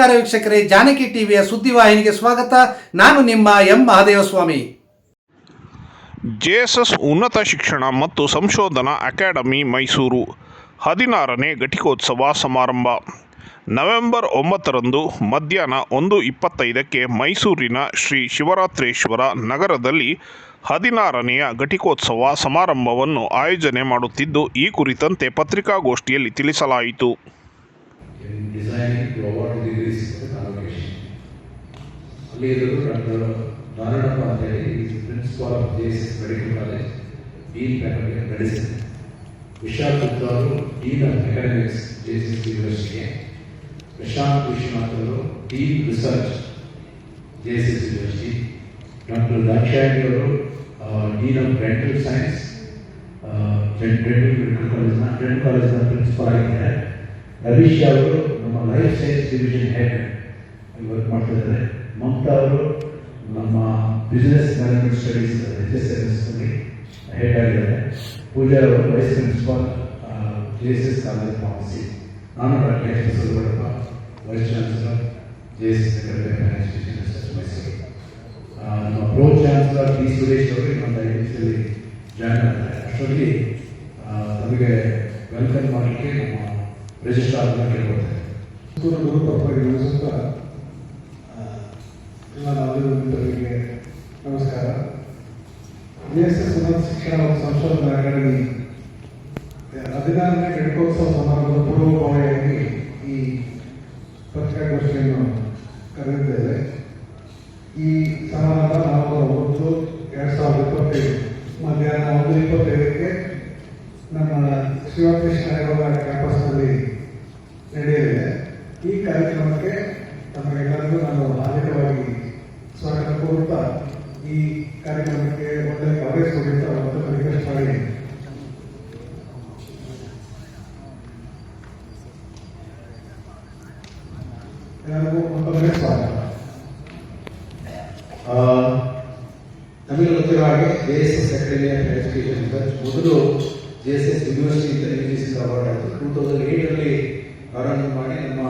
ನಮಸ್ಕಾರ ವೀಕ್ಷಕರೇ, ಜಾನಕಿ ಟಿವಿಯ ಸುದ್ದಿವಾಹಿನಿಗೆ ಸ್ವಾಗತ. ನಾನು ನಿಮ್ಮ ಎಂ ಮಹಾದೇವಸ್ವಾಮಿ. ಜೆಎಸ್ಎಸ್ ಉನ್ನತ ಶಿಕ್ಷಣ ಮತ್ತು ಸಂಶೋಧನಾ ಅಕಾಡೆಮಿ ಮೈಸೂರು ಹದಿನಾರನೇ ಘಟಿಕೋತ್ಸವ ಸಮಾರಂಭ. ನವೆಂಬರ್ ಒಂಬತ್ತರಂದು ಮಧ್ಯಾಹ್ನ ಒಂದು ಇಪ್ಪತ್ತೈದಕ್ಕೆ ಮೈಸೂರಿನ ಶ್ರೀ ಶಿವರಾತ್ರೇಶ್ವರ ನಗರದಲ್ಲಿ ಹದಿನಾರನೆಯ ಘಟಿಕೋತ್ಸವ ಸಮಾರಂಭವನ್ನು ಆಯೋಜನೆ ಮಾಡುತ್ತಿದ್ದು, ಈ ಕುರಿತಂತೆ ಪತ್ರಿಕಾಗೋಷ್ಠಿಯಲ್ಲಿ ತಿಳಿಸಲಾಯಿತು. In designing to award the degrees for the convocation. ಅಲ್ಲಿ ಇರೋದು ಡಾಕ್ಟರ್ ನಾರಾಯಣಪ್ಪ ಅಂತ ಹೇಳಿ principal of J S S medical college dean faculty medicine Vishal Gupta ಅವರು dean of academics J S S ಯೂನಿವರ್ಸಿಟಿಗೆ Prashant Vishwanath ಅವರು dean research J S S university doctor Dakshayani ಅವರು dean of dental science dental medical ಕಾಲೇಜ್ನ dental ಕಾಲೇಜ್ನ principal ಆಗಿದ್ದಾರೆ ರವೀಶ್ ಅವರು ನಮ್ಮ life science division head work ಮಾಡ್ತಾ ಇದ್ದಾರೆ ಮಮತಾ ಅವರು ನಮ್ಮ business management studies H S M S head ಆಗಿದ್ದಾರೆ. ಪೂಜಾ ಅವರು vice principal J S S college pharmacy ನಾನು S Subbannappa vice chancellor J S S research Mysuru ನಮ್ಮ ಪ್ರೋ ಚಾನ್ಸಲರ್ ಡಿ ಸುರೇಶ್ ಅವರು ನಮ್ಮ ನಿಮಿಷದಲ್ಲಿ ಜಾಯ್ನ್ ಆಗ್ತಾರೆ. ಅಷ್ಟರಲ್ಲಿ ನಮಗೆ ವೆಲ್ಕಮ್ ಮಾಡಲಿಕ್ಕೆ ನಮ್ಮ ರಿಜಿಸ್ಟ್ರಾರ್ ಕೇಳ್ಕೊಳ್ತೇನೆ. ಪೂರ್ವ ಗುರುಪರವಾಗಿ ಸ್ವಲ್ಪ ಎಲ್ಲ ನಾಗರಿಕರಿಗೆ ನಮಸ್ಕಾರ. ಬಿ ಎಸ್ ಎಸ್ ಉನ್ನತ ಶಿಕ್ಷಣ ಮತ್ತು ಸಂಶೋಧನಾ ಅಕಾಡೆಮಿ ಹದಿನಾರನೇ ಘಟಿಕೋತ್ಸವ ಸಮಾರಂಭದ ಪೂರ್ವಭಾವಿಯಾಗಿ ಈ ಪತ್ರಿಕಾಗೋಷ್ಠಿಯನ್ನು ಕರೆದಿದ್ದೇವೆ ಈ ಸಮಾರಂಭ ನವೆಂಬರ್ ಒಂಬತ್ತು ಎರಡು ಸಾವಿರದ ಇಪ್ಪತ್ತೈದು, ಮಧ್ಯಾಹ್ನ ಒಂದು ಇಪ್ಪತ್ತೈದಕ್ಕೆ ನಮ್ಮ ಶಿವಕೃಷ್ಣ ಕ್ಯಾಂಪಸ್ನಲ್ಲಿ ನಡೆಯಲಿದೆ ಈ ಕಾರ್ಯಕ್ರಮಕ್ಕೆ ತಮಗೆಲ್ಲರಿಗೂ ನಾನು ಹಾರ್ದಿಕವಾಗಿ ಸ್ವಾಗತ ಕೋರುತ್ತಾ ಈ ಕಾರ್ಯಕ್ರಮಕ್ಕೆ ಒಳ್ಳೆಯ ಕಾಂಗ್ರೆಸ್ ಕೊಡುತ್ತಾ ಒಂದು ರಿಕ್ವೆಸ್ಟ್ ಮಾಡಿ. ಎಲ್ಲರಿಗೂ ಮತ್ತೊಮ್ಮೆ ಸ್ವಾಗತ. J S S academy of education ಮೊದಲು J S S university award ಆಯಿತು. ಟೂ ತೌಸಂಡ್ ಏಟಲ್ಲಿ ಪ್ರಾರಂಭ ಮಾಡಿ ನಮ್ಮ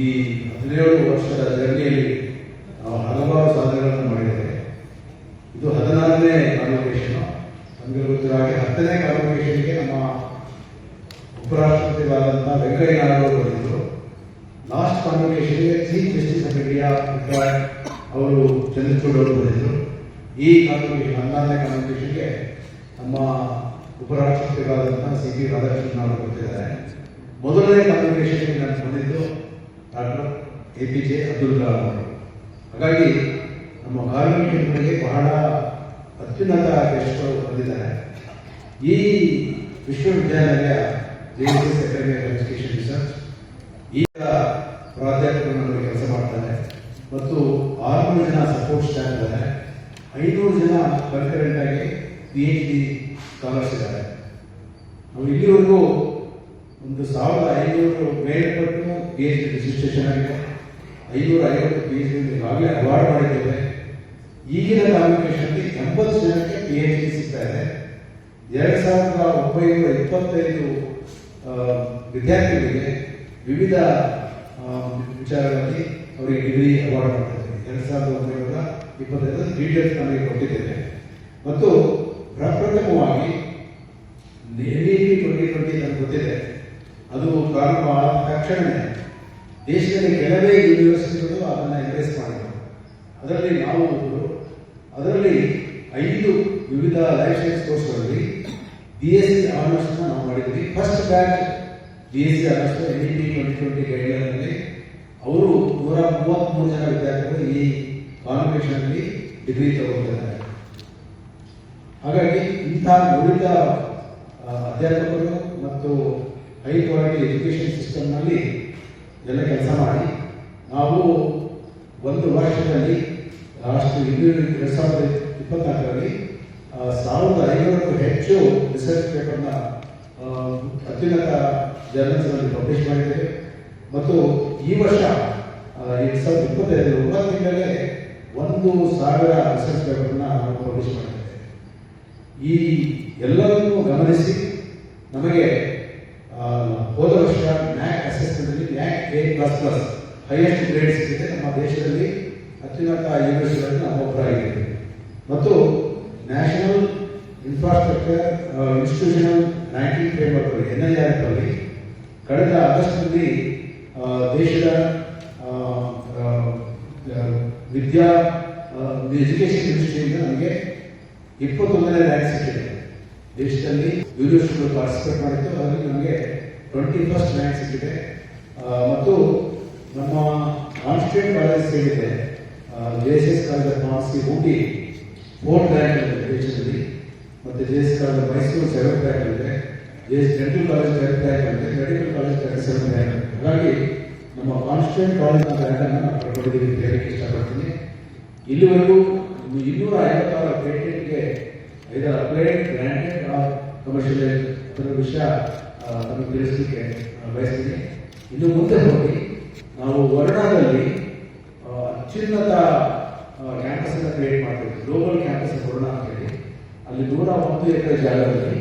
ಈ ಹದಿನೇಳು ವರ್ಷದ ಜರ್ನಿಯಲ್ಲಿ ನಾವು ಹಲವಾರು ಸಾಧನೆಗಳನ್ನು ಮಾಡಿದ್ದೇವೆ. ಇದು ಹದಿನಾರನೇ ಕಾನ್ವೊಕೇಶನ್ ನಮಗೆ ಗೊತ್ತಿರೋ ಹಾಗೆ ಹತ್ತನೇ ಕಾನ್ವೊಕೇಶನ್ಗೆ ನಮ್ಮ ಉಪರಾಷ್ಟ್ರಪತಿಗಳಾದಂಥ ವೆಂಕಯ್ಯ ನಾಯ್ಡು ಅವರು ಬಂದಿದ್ದರು. ಲಾಸ್ಟ್ ಕಾನ್ವೊಕೇಶನ್ಗೆ ಚೀಫ್ ಜಸ್ಟಿಸ್ ಆಫ್ ಇಂಡಿಯಾ ಅವರು ಚಂದ್ರಚೂಡ್ ಅವರು ಬಂದಿದ್ದರು. ಈ ಕಾನ್ವೊಕೇಶನ್ ಹನ್ನೊಂದನೇ ಕಾನ್ವೊಕೇಶನ್ಗೆ ನಮ್ಮ ಉಪರಾಷ್ಟ್ರಪತಿಗಳಾದಂಥ ಸಿ ಪಿ ರಾಧಾಕೃಷ್ಣನ್ ಅವರು ಬರ್ತಿದ್ದಾರೆ. ಮೊದಲನೇ ಕಾನ್ವೊಕೇಶನ್ಗೆ ನಾನು ಬಂದಿದ್ದು doctor A P J Abdul Kalam ಅವರು. ಹಾಗಾಗಿ ನಮ್ಮ ಕಾನ್ವೊಕೇಶನ್ಗಳಿಗೆ ಬಹಳ ಅತ್ಯುನ್ನತ ಗೆಸ್ಟ್ಗಳು ಬಂದಿದ್ದಾರೆ. ಈ ವಿಶ್ವವಿದ್ಯಾಲಯ ಅಕಾಡೆಮಿ ಆಫ್ ಎಜುಕೇಶನ್ ರಿಸರ್ಚ್ ಈಗ ಪ್ರಾಧ್ಯಾಪಕರು ಕೆಲಸ ಮಾಡ್ತಾರೆ ಮತ್ತು ಆರುನೂರು ಜನ ಸಪೋರ್ಟ್ ಸ್ಟಾಫ್ ಇದ್ದಾರೆ. ಐನೂರು ಜನ ಕನ್ಕರೆಂಟ್ ಆಗಿ ಪಿ ಎಚ್ ಡಿ ಸ್ಕಾಲರ್ಸ್ ಇದ್ದಾರೆ. ನಾವು ಇಲ್ಲಿವರೆಗೂ ಸಾವಿರದ ಐನೂರು ಮೇಲ್ಪಟ್ಟು ಪಿ ಎಚ್ ಡಿ ರಿಜಿಸ್ಟ್ರೇಷನ್ ಆಗಿದೆ. ಐನೂರ ಐವತ್ತು ಪಿ ಎಚ್ ಡಿ ಈಗಾಗಲೇ ಅವಾರ್ಡ್ ಮಾಡಿದ್ದೇವೆ. ಈಗಿನ ಕಾನ್ವಿಕೇಶನ್ಗೆ ಎಂಬತ್ತು ಜನಕ್ಕೆ ಪಿ ಎಚ್ ಡಿ ಸಿಗ್ತಾ ಇದೆ. ಎರಡು ಸಾವಿರದ ಒಂಬೈನೂರ ಇಪ್ಪತ್ತೈದು ವಿದ್ಯಾರ್ಥಿಗಳಿಗೆ ವಿವಿಧ ವಿಚಾರಗಳಲ್ಲಿ ಅವರಿಗೆ ಡಿಗ್ರಿ ಅವಾರ್ಡ್ ಮಾಡ್ತಾರೆ ಎರಡು ಸಾವಿರದ ಒಂಬೈನೂರ ಇಪ್ಪತ್ತೈದು ಡೀಟೇಲ್ಸ್ ನಮಗೆ ಕೊಟ್ಟಿದ್ದೇವೆ. ಮತ್ತು ಪ್ರಪ್ರಥಮವಾಗಿ ಎನ್ ಟ್ವೆಂಟಿ ಟ್ವೆಂಟಿ ನನಗೆ ಗೊತ್ತಿದೆ. ಅದು ಪ್ರಾರಂಭ ಆದ ತಕ್ಷಣವೇ ದೇಶದಲ್ಲಿ ಕೆಲವೇ ಯೂನಿವರ್ಸಿಟಿಗಳು ಅದನ್ನು ಎಂಪ್ರೆಸ್ ಮಾಡಿದರು. ಅದರಲ್ಲಿ ನಾವು ಒಬ್ಬರು ಅದರಲ್ಲಿ ಐದು ವಿವಿಧ ಲೈಫ್ ಸೈನ್ಸ್ ಕೋರ್ಸ್ಗಳಲ್ಲಿ ಬಿ ಎಸ್ ಸಿ ಆನರ್ಸ್ನ ನಾವು ಮಾಡಿದ್ವಿ. First batch B S C honours N T twenty twenty ಗೈಡ್ಲೈನಲ್ಲಿ ಅವರು ನೂರ ಮೂವತ್ತ್ಮೂರು ಜನ ವಿದ್ಯಾರ್ಥಿಗಳು ಈ ಕಾನ್ವೆಷನ್ನಲ್ಲಿ ಡಿಗ್ರಿ ತಗೊಂಡಿದ್ದಾರೆ ಹಾಗಾಗಿ ಇಂತಹ ನುರಿತ ಅಧ್ಯಾಪಕರು ಮತ್ತು ಹೈ ಕ್ವಾಲಿಟಿ ಎಜುಕೇಷನ್ ಸಿಸ್ಟಮ್ನಲ್ಲಿ ಎಲ್ಲ ಕೆಲಸ ಮಾಡಿ, ನಾವು ಒಂದು ವರ್ಷದಲ್ಲಿ ಲಾಸ್ಟ್ ಇನ್ನೂರು, ಎರಡು ಸಾವಿರದ ಇಪ್ಪತ್ನಾಲ್ಕರಲ್ಲಿ ಸಾವಿರದ ಐನೂರಕ್ಕೂ ಹೆಚ್ಚು ರಿಸರ್ಚ್ ಪೇಪರ್ನ ಅತ್ಯುನ್ನತ ಜರ್ನಲ್ಸ್ನಲ್ಲಿ ಪಬ್ಲಿಷ್ ಮಾಡಿದ್ದೇವೆ ಮತ್ತು ಈ ವರ್ಷ ಎರಡು ಸಾವಿರದ ಇಪ್ಪತ್ತೈದು ಒಂಬತ್ತು ತಿಂಗಳೇ ಒಂದು ಸಾವಿರ ರಿಸರ್ಚ್ ಪೇಪರ್ನ ನಾವು ಪಬ್ಲಿಷ್ ಮಾಡಿದ್ದೇವೆ. ಈ ಎಲ್ಲವನ್ನೂ ಗಮನಿಸಿ, ನಮಗೆ ಪ್ಲಸ್ ಪ್ಲಸ್ ಹೈಯೆಸ್ಟ್ ಗ್ರೇಡ್ ಸಿಕ್ಕಿದೆ ನಮ್ಮ ದೇಶದಲ್ಲಿ ಅತ್ಯುನ್ನತ ಯೂನಿವರ್ಸಿಟಿಗಳಲ್ಲಿ ನಮ್ಮ ಇದೆ ಮತ್ತು national infrastructure institutional ranking framework ಅಲ್ಲಿ ಎನ್ ಐ ಆರ್ ಅಲ್ಲಿ ಕಳೆದ ಆಗಸ್ಟ್ನಲ್ಲಿ ದೇಶದ ವಿದ್ಯಾ ಎಜುಕೇಷನ್ ದೃಷ್ಟಿಯಿಂದ ನಮಗೆ ಇಪ್ಪತ್ತೊಂದನೇ ರ್ಯಾಂಕ್ ಸಿಕ್ಕಿದೆ. ದೇಶದಲ್ಲಿ ಯೂನಿವರ್ಸಿಟಿಗಳು ಪಾರ್ಟಿಸಿಪೇಟ್ ಮಾಡಿದ್ದು, ಅದರಲ್ಲಿ ನಮಗೆ ಟ್ವೆಂಟಿ ಫಸ್ಟ್ ರ್ಯಾಂಕ್ ಸಿಕ್ಕಿದೆ. ಮತ್ತು ನಮ್ಮ ಆನ್ಸ್ಟ್ರೇಟ್ ಕಾಲೇಜ್ ಸೇರಿದೆ. J S S college of pharmacy ಹೋಗಿ ಫೋರ್ತ್ ರ್ಯಾಂಕ್ ದೇಶದಲ್ಲಿ ಮತ್ತೆ J S college Mysuru seventh rank ಇದೆ J S dental college tenth rank ಇದೆ medical college tenth seventh rank ಹಾಗಾಗಿ ನಮ್ಮ ಕಾನ್ಸ್ಟಿಟ್ಯೂಂಟ್ ಕಾಲೇಜ್ ರ್ಯಾಂಕ್ ಅನ್ನು ನಾವು ಪಡ್ಕೊಂಡಿದ್ದೀವಿ ಅಂತ ಹೇಳಕ್ಕೆ ಇಷ್ಟಪಡ್ತೀನಿ. ಇಲ್ಲಿವರೆಗೂ ಇನ್ನೂರ ಐವತ್ತಾರು ಪೇಟೆಂಟ್ಗೆ ಇದರ ಅಪ್ಲೈಡ್ ಗ್ರಾಂಟೆಡ್ ಆಫ್ ಕಮರ್ಷಿಯಲ್ ಅದರ ವಿಷಯ ನಮಗೆ ತಿಳಿಸಲಿಕ್ಕೆ ಬಯಸ್ತೀನಿ. ಇನ್ನು ಮುಂದೆ ಹೋಗಿ ನಾವು ವರ್ಣದಲ್ಲಿ ಅತ್ಯುನ್ನತ ಕ್ಯಾಂಪಸ್ ಅನ್ನು ಕ್ರಿಯೇಟ್ ಮಾಡ್ತೀವಿ ಗ್ಲೋಬಲ್ ಕ್ಯಾಂಪಸ್ ವರ್ಣ ಅಂತ ಹೇಳಿ. ಅಲ್ಲಿ ನೂರ ಒಂದು ಎಕರೆ ಜಾಗದಲ್ಲಿ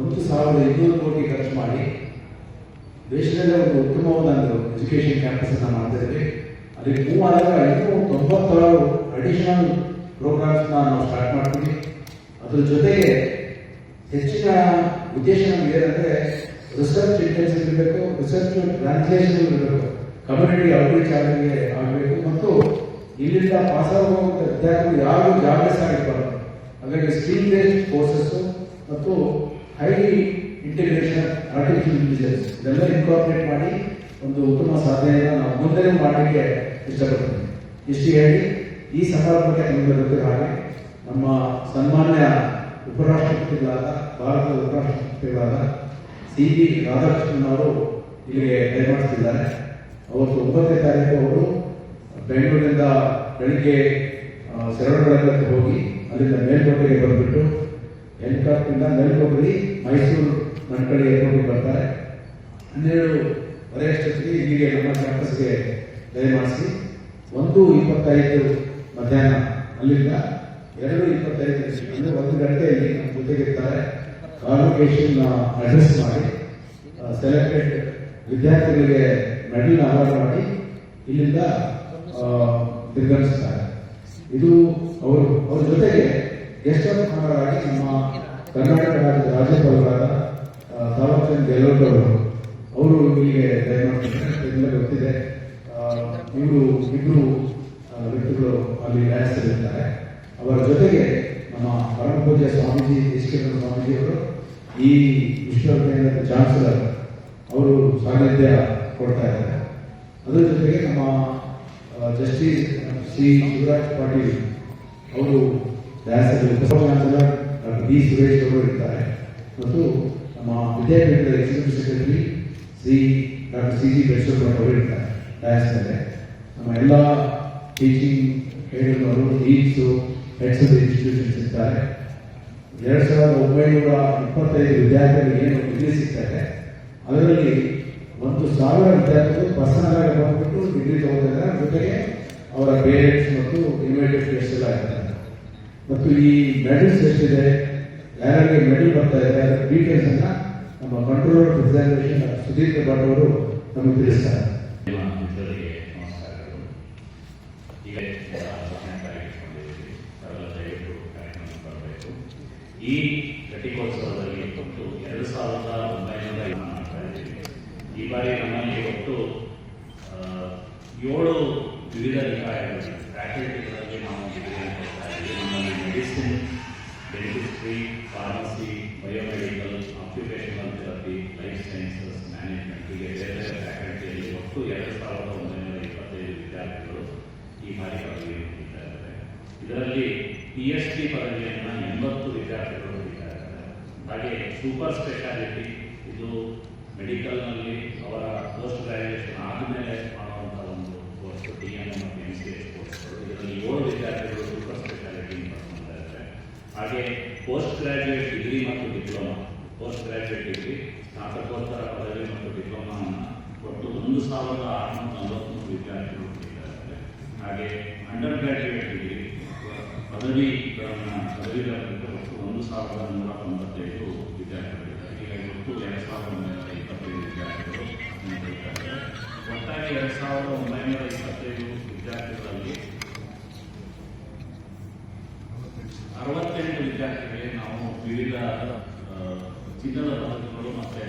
ಒಂದು ಸಾವಿರದ ಇನ್ನೂರು ಕೋಟಿ ಖರ್ಚು ಮಾಡಿ ದೇಶದಲ್ಲೇ ಒಂದು ಉತ್ತಮವಾದ ಎಜುಕೇಶನ್ ಕ್ಯಾಂಪಸ್ ಅನ್ನ ಮಾಡ್ತಿದ್ವಿ ಅಲ್ಲಿ ಮೂವ್ ಐನೂರ ತೊಂಬತ್ತಾರು ಅಡಿಷನಲ್ ಪ್ರೋಗ್ರಾಮ್ಸ್ ನಾವು ಸ್ಟಾರ್ಟ್ ಮಾಡ್ತೀವಿ. ಅದ್ರ ಜೊತೆಗೆ ಹೆಚ್ಚಿನ ಉದ್ದೇಶ ನಮ್ಗೆ ಏನಂದ್ರೆ ರಿಸರ್ಚ್ ಇಂಟೆನ್ಸಿವ್ ಇರಬೇಕು, ರಿಸರ್ಚ್ ಟ್ರಾನ್ಸ್ಲೇಷನ್ ಇರಬೇಕು ಕಮ್ಯುನಿಟಿ ಔಟ್ರೀಚ್ ಆಗಲಿಕ್ಕೆ ಆಗಬೇಕು ಮತ್ತು ಇಲ್ಲಿಂದ ಪಾಸ್ ಆಗುವಂತ ವಿದ್ಯಾರ್ಥಿಗಳು ಯಾರು ಜಾಬ್ಲೆಸ್ ಆಗಿರ್ಬಾರ್ದು ಹಾಗಾಗಿ ಸ್ಕಿಲ್ ಬೇಸ್ಡ್ ಕೋರ್ಸಸ್ ಮತ್ತು ಹೈ ಇಂಟಿಗ್ರೇಷನ್ ಆರ್ಟಿಫಿಷಿಯಲ್ ಇಂಟೆಲಿಜೆನ್ಸ್ ಇದೆಲ್ಲ ಇನ್ಕಾರ್ಪೊರೇಟ್ ಮಾಡಿ ಒಂದು ಉತ್ತಮ ಸಾಧನೆಯನ್ನು ನಾವು ಮುಂದೆ ಮಾಡಲಿಕ್ಕೆ ಇಷ್ಟಪಡ್ತೀನಿ. ಇಷ್ಟು ಹೇಳಿ ಈ ಸಮಾರಂಭಕ್ಕೆ ನಿಮಗೆ ಹಾಗೆ ನಮ್ಮ ಸನ್ಮಾನ್ಯ ಉಪರಾಷ್ಟ್ರಪತಿಗಳಾದ, ಭಾರತದ ಉಪರಾಷ್ಟ್ರಪತಿಗಳಾದ ಸಿ ಬಿ ರಾಧಾಕೃಷ್ಣನ್ ಅವರು ಇಲ್ಲಿಗೆ ದಯಮಾಡಿಸಿದ್ದಾರೆ ಅವತ್ತು ಒಂಬತ್ತನೇ ತಾರೀಕು ಅವರು ಬೆಂಗಳೂರಿನಿಂದ ಬೆಳಿಗ್ಗೆ ಶರಣಬೆಳಗೊಳಕ್ಕೆ ಹೋಗಿ ಅಲ್ಲಿಂದ ಮೇಲ್ಕೋಟೆಗೆ ಬಂದುಬಿಟ್ಟು ಹೆಲಿಕಾಪ್ಟರ್ನಿಂದ ಮೇಲ್ಕೋಟಿ ಮೈಸೂರು ನನ್ಕಳಿ ಏರ್ಪೋರ್ಟ್ಗೆ ಬರ್ತಾರೆ. ಹನ್ನೆರಡು ವರೆಯಷ್ಟೊತ್ತಿಗೆ ಇಲ್ಲಿಗೆ ನಮ್ಮ ಕ್ಯಾಂಪಸ್ಗೆ ದಯಮಾಡಿಸಿ ಒಂದು ಇಪ್ಪತ್ತೈದು ಮಧ್ಯಾಹ್ನ ಅಲ್ಲಿಂದ ಎರಡು ಇಪ್ಪತ್ತೈದು ಅಂದರೆ ಒಂದು ಗಂಟೆಯಲ್ಲಿ ನಮ್ಮ ಜೊತೆಗಿರ್ತಾರೆ ಕಾನ್ವೊಕೇಶನ್ ಅಡ್ರೆಸ್ ಮಾಡಿ ಸೆಲೆಕ್ಟೆಡ್ ವಿದ್ಯಾರ್ಥಿಗಳಿಗೆ ಮೆಡಲ್ ಅವಾರ್ಡ್ ಮಾಡಿ ಇಲ್ಲಿಂದ ಆ, ನಿರ್ಗಮಿಸ್ತಾರೆ ಇದು ಅವರು ಅವ್ರ ಜೊತೆಗೆ ಗೆಸ್ಟ್ ಆಫ್ ಆನರ್ ಆಗಿ ನಮ್ಮ ಕರ್ನಾಟಕ ರಾಜ್ಯದ ರಾಜ್ಯಪಾಲರಾದ ತಾವರ್ಚಂದ್ ಗೆಹ್ಲೋಟ್ ಅವರು ಅವರು ಇಲ್ಲಿಗೆ ಎಲ್ಲ ಗೊತ್ತಿದೆ. ಇವರು ಇಬ್ಬರು ವ್ಯಕ್ತಿಗಳು ಅಲ್ಲಿ ಇರ್ತಾರೆ ಅವರ ಜೊತೆಗೆ ನಮ್ಮ ಪರಮ ಪೂಜ್ಯ ಸ್ವಾಮೀಜಿ ದೇಶಿಕೇಂದ್ರ ಸ್ವಾಮೀಜಿ ಅವರು ಈ ವಿಶ್ವವಿದ್ಯಾಲಯದ ಚಾನ್ಸಲರ್ ಅವರು ಸಾನ್ನಿಧ್ಯ ಕೊಡ್ತಾ ಇದ್ದಾರೆ. ಅದರ ಜೊತೆಗೆ ನಮ್ಮ ಜಸ್ಟಿಸ್ ಶ್ರೀ ಶಿವರಾಜ್ ಪಾಟೀಲ್ ಅವರು ಚಾನ್ಸಲರ್ ಡಾಕ್ಟರ್ ಬಿ ಸುರೇಶ್ ಅವರು ಇರ್ತಾರೆ ಮತ್ತು ನಮ್ಮ ವಿದ್ಯಾಪೀಠದ executive secretary Shri doctor C G Belsur ಅವರು ಇರ್ತಾರೆ ಡ್ಯಾನ್ಸ್ ಮೇಲೆ ನಮ್ಮ ಎಲ್ಲ ಟೀಚಿಂಗ್ ಹೇಳಿದವರು ಡೀನ್ಸು ಹೆಡ್ಸ್ ಆಫ್ ಇನ್ಸ್ಟಿಟ್ಯೂಷನ್ಸ್ ಇರ್ತಾರೆ ಎರಡ್ ಸಾವಿರದ ಒಂಬೈನೂರ ಇಪ್ಪತ್ತೈದು ವಿದ್ಯಾರ್ಥಿಗಳಿಗೆ ಏನು ಡಿಗ್ರಿ ಸಿಗ್ತಾರೆ ಅದರಲ್ಲಿ ಒಂದು ಸಾವಿರ ವಿದ್ಯಾರ್ಥಿಗಳು ಪರ್ಸನಲ್ ಆಗಿ ಬಂದ್ಬಿಟ್ಟು ಡಿಗ್ರಿ ತಗೊಂಡಿದ್ದಾರೆ ಜೊತೆಗೆ ಅವರ ಪೇರೆಂಟ್ಸ್ ಮತ್ತು ಇನ್ವೈಟೆಡ್ ಗೆಸ್ಟ್ ಎಲ್ಲ ಇರ್ತಾರೆ ಮತ್ತು ಈ ಮೆಡಲ್ಸ್ ಎಷ್ಟಿದೆ ಯಾರಿಗೆ ಮೆಡಲ್ ಬರ್ತಾ ಇದೆ ಅದರ ಡೀಟೇಲ್ಸ್ ಅನ್ನ ನಮ್ಮ ಕಂಟ್ರೋಲರ್ ಪ್ರೆಸರ್ವೇಷನ್ ಸುದೀಪ್ ಭಟ್ ಅವರು ನಮಗೆ ತಿಳಿಸ್ತಾರೆ ನಮಸ್ಕಾರಗಳು ಈ ಘಟಿಕೋತ್ಸವದಲ್ಲಿ ಒಟ್ಟು ಎರಡು ಸಾವಿರದ ಒಂಬೈನೂರ ಮಾಡ್ತಾ ಈ ಬಾರಿ ನಮ್ಮಲ್ಲಿ ಒಟ್ಟು ಏಳು ವಿವಿಧ ನಿಕಾಯಗಳು ಫ್ಯಾಕಲ್ಟಿಗಳಲ್ಲಿ ನಾವು ಡಿಗ್ರಿಯನ್ನು ಕೊಡ್ತಾ ಇದ್ದೀವಿ ನಮ್ಮಲ್ಲಿ medicine, dentistry, pharmacy, biomedical occupational super speciality ಇದು ಮೆಡಿಕಲ್ನಲ್ಲಿ ಅವರ ಪೋಸ್ಟ್ ಗ್ರಾಜುಯೇಷನ್ ಆದಮೇಲೆ ಮಾಡುವಂಥ ಒಂದು ಕೋರ್ಸ್ ಡಿ ಎಂ ಮತ್ತು ಎಂ ಸಿ ಎಸ್ ಕೋರ್ಸ್ಗಳು ಇದರಲ್ಲಿ ಏಳು ವಿದ್ಯಾರ್ಥಿಗಳು ಸೂಪರ್ ಸ್ಪೆಷಾಲಿಟಿ ಮಾಡ್ಕೊತಾ ಹಾಗೆ ಪೋಸ್ಟ್ ಗ್ರಾಜುಯೇಟ್ ಡಿಗ್ರಿ ಮತ್ತು ಡಿಪ್ಲೊಮಾ ಪೋಸ್ಟ್ ಗ್ರಾಜುಯೇಟ್ ಡಿಗ್ರಿ ಸ್ನಾತಕೋತ್ತರ ಪದವಿ ಮತ್ತು ಡಿಪ್ಲೊಮಾವನ್ನು ಒಟ್ಟು ಒಂದು ಸಾವಿರದ ಆರುನೂರ ನಲವತ್ತ್ಮೂರು ವಿದ್ಯಾರ್ಥಿಗಳು ಹಾಗೆ ಅಂಡರ್ ಗ್ರಾಜುಯೇಟ್ ಡಿಗ್ರಿ ಪದವಿಗಳನ್ನು ಪದವೀಧರರಿಗೆ ಒಟ್ಟು ಒಂದು ಸಾವಿರದ ನೂರ ತೊಂಬತ್ತೈದು ವಿದ್ಯಾರ್ಥಿಗಳಿದ್ದಾರೆ. ಈಗ ಒಟ್ಟು ಎರಡು ಸಾವಿರದ ಒಂಬೈನೂರ ಇಪ್ಪತ್ತೈದು ವಿದ್ಯಾರ್ಥಿಗಳು ಇದ್ದಾರೆ ಒಟ್ಟಾಗಿ ಎರಡು ಸಾವಿರದ ಒಂಬೈನೂರ ಇಪ್ಪತ್ತೈದು ವಿದ್ಯಾರ್ಥಿಗಳಲ್ಲಿ ಅರವತ್ತೆಂಟು ವಿದ್ಯಾರ್ಥಿಗಳಿಗೆ ನಾವು ವಿವಿಧ ಚಿನ್ನದ ಪದಕಗಳು ಮತ್ತೆ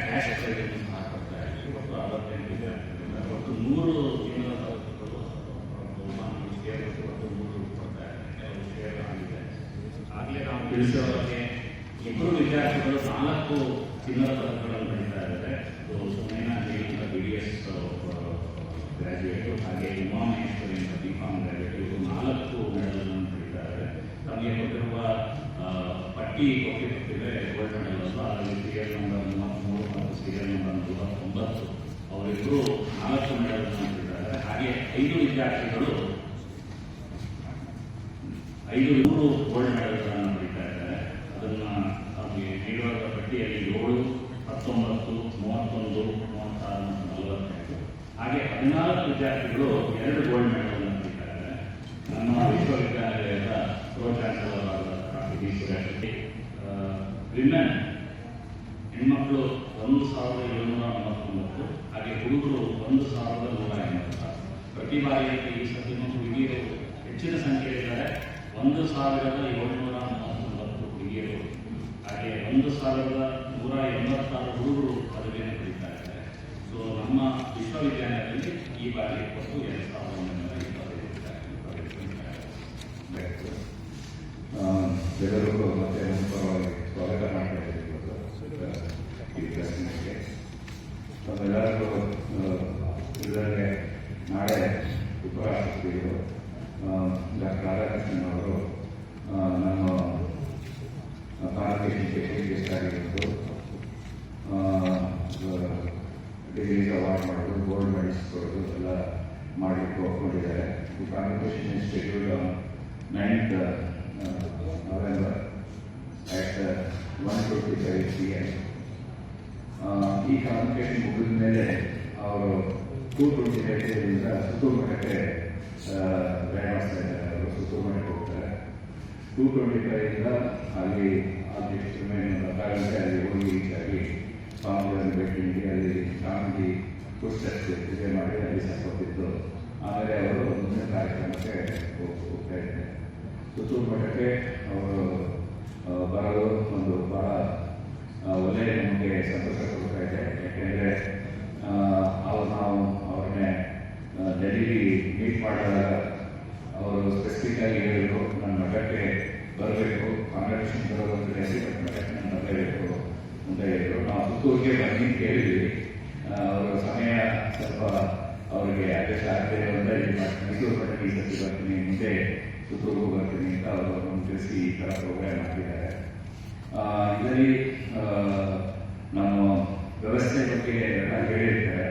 ಕ್ಯಾಶ್ ಸಹ ಕೊಡ್ತಾ ಇದ್ದೀವಿ. ಒಟ್ಟು ಅರವತ್ತೆಂಟು ವಿದ್ಯಾರ್ಥಿಗಳಿಂದ ಒಟ್ಟು ನೂರು ಚಿನ್ನದ ಪದಕಗಳು ಬಹುಮಾನಗಳು ಸೇರಿಸಿ ಒಟ್ಟು ನೂರು ಕೊಡ್ತಾ ಇದ್ದಾರೆ ಕೆಲವು ಶೇರ್ ಆಗಿದೆ ಆಗಲೇ ನಾವು ತಿಳಿಸಿರೋ ಬಗ್ಗೆ ಇಬ್ಬರು ವಿದ್ಯಾರ್ಥಿಗಳು ನಾಲ್ಕು ಚಿನ್ನದ ಪದಕಗಳನ್ನು ಪಡೀತಾ ಇದ್ದಾರೆ ಇದು Sumena Jain B D S graduate ಹಾಗೆ ಉಮಾಮಹೇಶ್ವರಿ ಅಂತ ಬಿ ಕಾಮ್ ಗ್ರಾಜ್ಯುಯೇಟ್ ಇವರು ನಾಲ್ಕು ಮೆಡಲ್ಗಳನ್ನು ಪಡಿತಾರೆ ತಮಗೆ ಕೊಟ್ಟಿರುವ ಪಟ್ಟಿ ಪಟ್ಟಿ ಕೊಟ್ಟಿರ್ತಿದ್ರೆ ಗೋಲ್ಡ್ ಮೆಡಲ್ ಅಂತ ಅದರಲ್ಲಿ ಸೀರಿಯಲ್ ನಂಬರ್ ಮೂವತ್ತ್ಮೂರು ಮತ್ತು ಸೀರಿಯಲ್ ನಂಬರ್ ಅವರಿಬ್ಬರು ನಾಲ್ಕು ಮೆಡಲ್ಗಳನ್ನು ಪಡೆದಿದ್ದಾರೆ ಹಾಗೆ ಐದು ವಿದ್ಯಾರ್ಥಿಗಳು ಐದು ನೂರು ಗೋಲ್ಡ್ ಮೆಡಲ್ಗಳನ್ನು ಇದ್ದಾರೆ ಅದನ್ನು ಅವರಿಗೆ ನೀಡುವ ಪಟ್ಟಿಯಲ್ಲಿ ಏಳು, ಹತ್ತೊಂಬತ್ತು, ಮೂವತ್ತೊಂದು, ಮೂವತ್ತಾರು ಮತ್ತು ನಲವತ್ತೆಂಟು. ಹಾಗೆ ಹದಿನಾಲ್ಕು ವಿದ್ಯಾರ್ಥಿಗಳು ಎರಡು ಗೋಲ್ಡ್ ಮೆಡಲ್ಗಳನ್ನು ಪಡಿತಾ ಇದ್ದಾರೆ ನಮ್ಮ ವಿಶ್ವವಿದ್ಯಾಲಯದ ಪ್ರೋ ಚಾನ್ಸಲರ್ ಸುರೇಶ್ ವಿಮೆನ್, ಹೆಣ್ಮಕ್ಳು ಒಂದು ಸಾವಿರದ ಏಳುನೂರ ಮೂವತ್ತೊಂಬತ್ತು, ಹಾಗೆ ಹುಡುಗರು ಒಂದು ಸಾವಿರದ ನೂರ ಎಂಬತ್ತಾರು ಪ್ರತಿ ಬಾರಿಯಲ್ಲಿ ಈ ಸತಿ ಮತ್ತು ಹುಡುಗಿಯರು ಹೆಚ್ಚಿನ ಸಂಖ್ಯೆಯಿದ್ದಾರೆ ಒಂದು ಸಾವಿರದ ಏಳುನೂರ ಮೂವತ್ತೊಂಬತ್ತು ಹುಡುಗಿಯರು, ಹಾಗೆ ಒಂದು ಸಾವಿರದ ನೂರ ಎಂಬತ್ತಾರು ಹುಡುಗರು ಪದವಿಯನ್ನು ಪಡಿತಾ ಸೊ ನಮ್ಮ ವಿಶ್ವವಿದ್ಯಾಲಯದಲ್ಲಿ ಈ ಬಾರಿ ಒಟ್ಟು ಎರಡು ಸಾವಿರದ ಒಂಬೈನೂರ ಇಪ್ಪತ್ತೈದು ಎಲ್ಲರಿಗೂ ಮತ್ತೆ ಪರವಾಗಿ ಸ್ವಾಗತ ಈ ನಾಳೆ ಉಪರಾಷ್ಟ್ರಪತಿಗಳು ಡಾಕ್ಟರ್ ರಾಧಾಕೃಷ್ಣನ್ ಅವರು ಆ, ನಮ್ಮ ಕಾನ್ವಕೇಶನ್ಗೆ ಗೆಸ್ಟ್ ಆಗಿರೋದು ಡಿಗ್ರೀಸ್ ಅವಾರ್ಡ್ ಮಾಡೋದು ಗೋಲ್ಡ್ ಮೆಡಲ್ಸ್ ಕೊಡೋದು ಎಲ್ಲ ಮಾಡಿ ಒಪ್ಕೊಂಡಿದ್ದಾರೆ. ಈ convocation schedule ninth November at one twenty five P M ಈ ಕಾನ್ವಕೇಶನ್ ಮುಗಿದ ಮೇಲೆ ಅವರು ಟೂ ಟ್ವೆಂಟಿ ಫೈವ್ ಸುತ್ತೂರು ಮಠಕ್ಕೆ ಪ್ರಯಾಣ ಮಾಡ್ತಾ ಇದ್ದಾರೆ. ಅವರು ಸುತ್ತೂರು ಮಠಕ್ಕೆ ಹೋಗ್ತಾರೆ. ಟೂ ಟ್ವೆಂಟಿ ಫೈವಿಂದ ಅಲ್ಲಿ ಅಲ್ಲಿ ಗೊತ್ತಾಗುತ್ತೆ ಅಲ್ಲಿ ಹೋಗಿ ರೀಚಾಗಿ ನೀಡಿ ಅಲ್ಲಿ ಸ್ವಾಮೀಜಿ ಪುಸ್ತಕಕ್ಕೆ ಪೂಜೆ ಮಾಡಿ ಅಲ್ಲಿ ಸತ್ತೋಗಿದ್ದು ಆಮೇಲೆ ಅವರು ಮುಂದಿನ ಕಾರ್ಯಕ್ರಮಕ್ಕೆ ಹೋಗ್- ಹೋಗ್ತಾ ಇದ್ದಾರೆ ಪುತ್ತೂರು ಮಠಕ್ಕೆ ಅವರು ಬರಲು ಒಂದು ಬಹಳ ಒಳ್ಳೆಯ ನಮಗೆ ಸಂತೋಷ ಕೊಡ್ತಾ ಇದೆ ಯಾಕೆಂದರೆ ಅವ್ರು ನಾವು ಅವ್ರನ್ನೇ ಡೈಲಿ ಮೀಟ್ ಮಾಡಿದಾಗ ಅವರು ಸ್ಪೆಸಿಫಿಕ್ ಆಗಿ ಹೇಳಿದ್ರು ನನ್ನ ಮಠಕ್ಕೆ ಬರಬೇಕು ಕಾಂಗ್ರೆಸ್ ಬರೋದು ಅಂತ ಹೇಳಿ ಬಟ್ ಮಠಕ್ಕೆ ನಾನು ಬರಲೇಬೇಕು ಅಂತ ಸುತ್ತೂರಿಗೆ ಬನ್ನಿ ಕೇಳಿದ್ವಿ ಅವರ ಸಮಯ ಸ್ವಲ್ಪ ಅವರಿಗೆ ಅಡ್ಜಸ್ಟ್ ಆಗದೆ ಅಂದರೆ ಮೈಸೂರು ಪಟ್ಟಣ ಈ ಸತಿ ಬರ್ತೀನಿ, ಮುಂದೆ ಸುತ್ತೂರು ಬರ್ತೀನಿ ಅಂತ ಅವರು ತಿಳಿಸಿ ಈ ಥರ ಪ್ರೋಗ್ರಾಮ್ ಮಾಡಿದ್ದಾರೆ. ಇದರಲ್ಲಿ ನಮ್ಮ ವ್ಯವಸ್ಥೆ ಬಗ್ಗೆ ಎಲ್ಲ ಹೇಳಿರ್ತಾರೆ.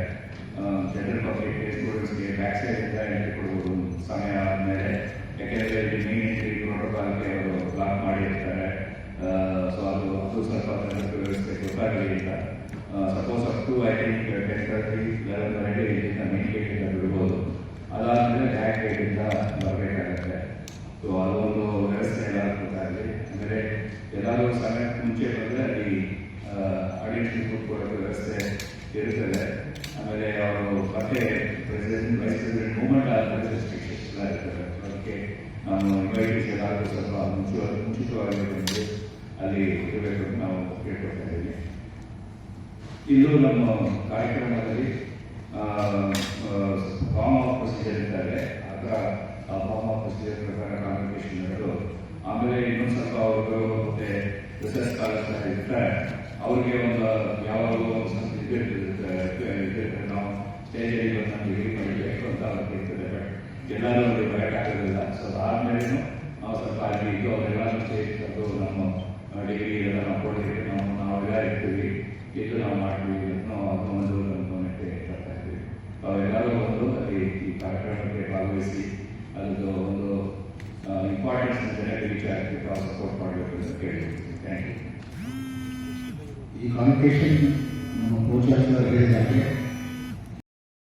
ಜನರಲ್ ಪಬ್ಲಿಕ್ ಸ್ಟೂಡೆಂಟ್ಸ್ಗೆ ಬ್ಯಾಕ್ ಸೈಡಿಂದ ಕೊಡುವುದು ಸಮಯ ಆದಮೇಲೆ, ಯಾಕೆಂದರೆ ಇಲ್ಲಿ ಮೇನ್ ಎಂಟ್ರಿ ಪ್ರೋಟೋಕಾಲ್ಗೆ ಅವರು ಬ್ಲಾಕ್ ಮಾಡಿರ್ತಾರೆ. ಸೊ ಅದು ಅದು ಸ್ವಲ್ಪ ವ್ಯವಸ್ಥೆ ಗೊತ್ತಾಗಲಿ ಅಂತ suppose up to I think ten thirty eleven ಇಲ್ಲಿಂದ ಮೇನ್ ಗೇಟಿಂದ ಬಿಡ್ಬೋದು ಅದಾದಮೇಲೆ ಬ್ಯಾಕ್ ಗೇಟಿಂದ ಬರಬೇಕಾಗತ್ತೆ ಸೊ ಅದೊಂದು ವ್ಯವಸ್ಥೆ ಎಲ್ಲ ಗೊತ್ತಾಗಲಿ ಅಂದರೆ ಎಲ್ಲರೂ ಸಮಯಕ್ಕೆ ಮುಂಚೆ ಬಂದರೆ ಅಲ್ಲಿ ಐಡೆಂಟಿಟಿ ಕೊಡೋ ವ್ಯವಸ್ಥೆ ಇರುತ್ತದೆ ಆಮೇಲೆ ಅವರು ಮತ್ತೆ ಪ್ರೆಸಿಡೆಂಟ್ ವೈಸ್ ಪ್ರೆಸಿಡೆಂಟ್ ಮೂವ್ಮೆಂಟ್ ಆದ ರೆಸ್ಟ್ರಿಕ್ಷನ್ಸ್ ಎಲ್ಲ ಇರ್ತದೆ ಅದಕ್ಕೆ ನಾನು ಇನ್ವೈಟೇಷನ್ ಎಲ್ಲರೂ ಸ್ವಲ್ಪ ಮುಂಚೆ ಮುಂಚಿತವಾಗಿ ಅಲ್ಲಿ ಇರಬೇಕು ಅಂತ ನಾವು ಕೇಳ್ಕೊಳ್ತಾ ಇದ್ದೀವಿ. ಇದು ನಮ್ಮ ಕಾರ್ಯಕ್ರಮದಲ್ಲಿ ಫಾರ್ಮ್ ಆಫ್ ಪ್ರೊಸೀಜರ್ ಇದ್ದಾರೆ. ಆಗ ಆ ಫಾರ್ಮ್ ಆಫ್ ಪ್ರೊಸೀಜರ್ ಪ್ರಕಾರ ಕಾನ್ವಿಕೇಶನ್ ನಡೆದು, ಆಮೇಲೆ ಇನ್ನೊಂದು ಸ್ವಲ್ಪ ಅವರು ಮತ್ತೆ ರಿಸರ್ಚ್ ಕಾಲೇಜ್ ಇರ್ತಾರೆ ಅವ್ರಿಗೆ ಒಂದು ಯಾವಾಗಲೂ ಒಂದು ಇದಿರ್ತದೆ. ನಾವು ಸ್ಟೇಜಲ್ಲಿ ಬಂದು ನಾವು ಡಿಗ್ರಿ ಮಾಡಬೇಕು ಅಂತ ಅವ್ರು ಕೇಳ್ತಾರೆ ಬಟ್ ಎಲ್ಲರೂ ಅವ್ರಿಗೆ ಬರೋಕ್ಕಾಗೋದಿಲ್ಲ ಸೊ ಅದಾದ್ಮೇಲೆ ನಾವು ಸ್ವಲ್ಪ ಅಲ್ಲಿ ಇದು ಅವರೆಲ್ಲರೂ ಸೇರಿಕೊಂಡು ನಮ್ಮ ಡಿಗ್ರಿ ನಾವು ಕೊಡಲಿಕ್ಕೆ ನಾವು ನಾವೆಲ್ಲ ಇರ್ತೀವಿ ಇದು ನಾವು ಮಾಡ್ತೀವಿ ನಾವು ಒಂದು ಗಮನಕ್ಕೆ ತರ್ತಾ ಇದ್ದೀವಿ. ಅವರೆಲ್ಲರೂ ಒಂದು ಈ ಕಾರ್ಯಕ್ರಮಕ್ಕೆ ಭಾಗವಹಿಸಿ ಅದರದ್ದು ಒಂದು ಇಂಪಾರ್ಟೆನ್ಸ್ ಜನರಿಗೆ ನಾವು ಸಪೋರ್ಟ್ ಮಾಡಬೇಕು ಅಂತ ಕೇಳಿ. ಥ್ಯಾಂಕ್ ಯು ಈ ಕಾನ್ವಕೇಶನ್ ನಮ್ಮ ಪ್ರೋತ್ಸಾಹ ಹೇಳಿದಾಗೆ